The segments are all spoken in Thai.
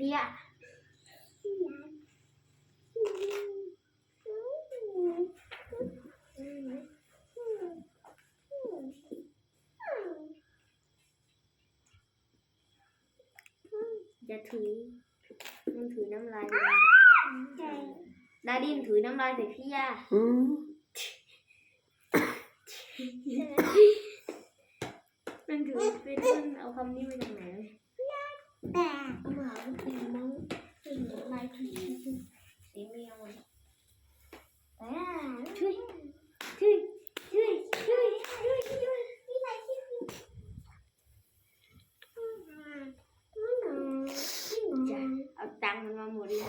พี้ยจะถือมันถือน้ำลายดาดินถือน้ำลายใส่พี่อะามันถือเป็นมันเอาคำนี้มาจากไหน Bilmiyorum. Tüy. Tüy. Tüy. Tüy. Tüy. Tüy. Tăng mà mua đi.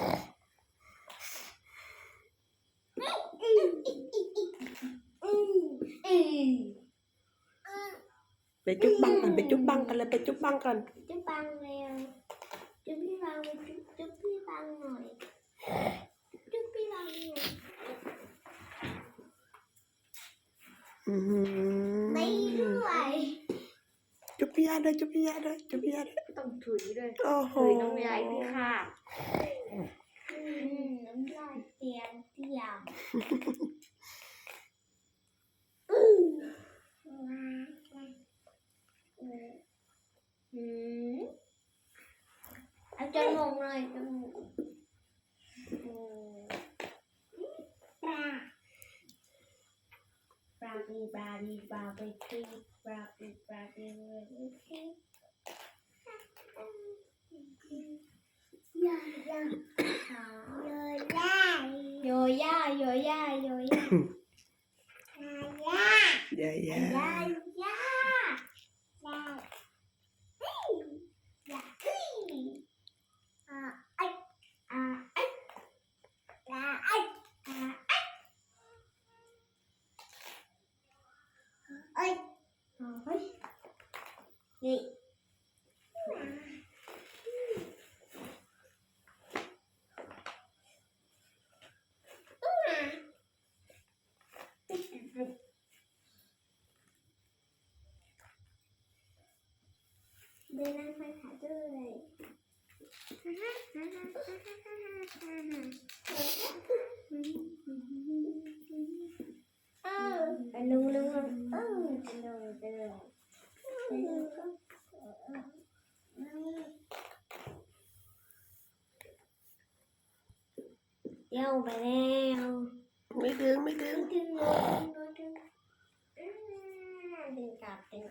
Bé chút băng cần, bé chút băng cần, bé chút băng cần. Chút băng nè. ไม่ด้วยจุ๊บพี่ยาด้วยจุ๊บพี่ยาด้วยจุ๊บพี่ยาด้วยต้องถือด้วยโอ้โหถือน้ำลายพี่ค่ะอืมน้ำลายเตียนเตียมอืมอืมเอาจมูกเลยจมูก Bobby, Bobby, Bobby, Tree, Bobby, Bobby, Bobby, Tree. Yo ya, yo ya, yo ya. Yo ya. Yo ya. Yo ya. เดินนั่งไปหาเจ้าเลยเออไปลุงลุงเออไปลุงไปลุงไปลุงเดี๋ยวไปแล้วไม่ดึงไม่ดึงดึงเลยดึงดึงดึงกลับดึง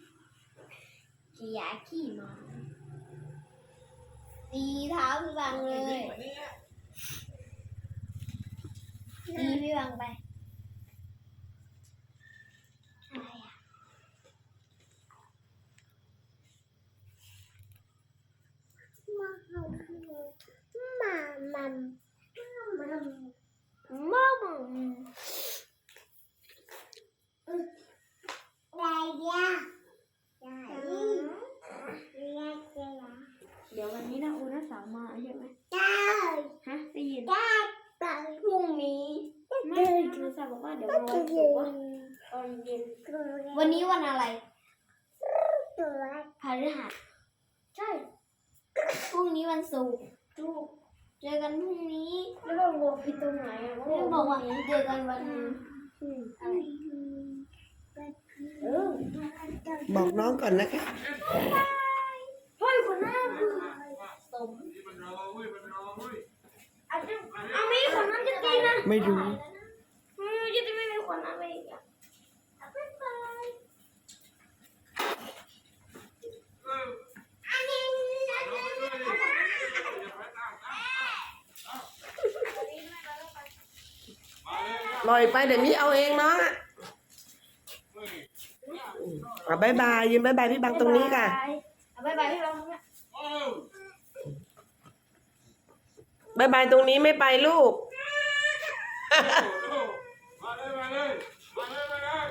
กียาขี่มาตีเท้าพี่บังเลยตีพี่บังไปมาเอาคือมามัม ใช่ไหมได้ฮะได้ยินได้ได้พรุ่งนี้ไม่คือสาวบอกว่าเดี๋ยวรอถูกว่าตอนเย็นวันนี้วันอะไรตัวพฤหัสใช่พรุ่งนี้วันศุกร์ถูกเจอกันพรุ่งนี้แล้วเราบอกผิดตรงไหนอะไม่บอกว่าเจอกันวันอืมอะไรเออบอกน้องก่อนนะคะ เฮ้ยคนหน้าคือสม มันรอเว้ยมันรอเว้ย อาจจะเอาไม่คนนั้นจะกินนะ ไม่รู้ไม่รู้จะไม่มีคนนั้นไปอีกอะปล่อยไปเดี๋ยวมีเอาเองน้องอะเฮ้ยไปอะบายบายยืนบายบายพี่บังตรงนี้ค่ะบายบายพี่บังตรงนี้บายบายตรงนี้ไม่ไปลูก มาเลยมาเลยมาเลยมาเลย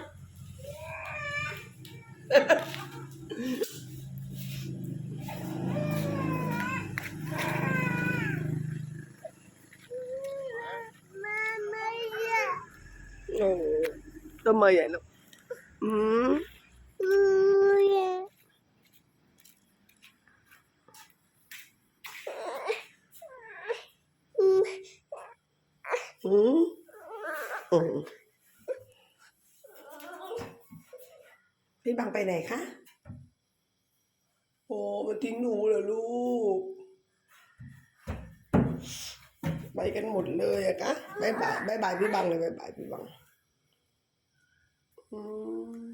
มาไม่เยอะ โอ้ตัวเมย์ใหญ่ลูกอืม อือเยอะ อืมอืม พี่บังไปไหนคะ โอ้มาทิ้งหนูเหรอลูก ไปกันหมดเลยอะคะบายบายบายบายพี่บังเลยบายบายพี่บัง อืม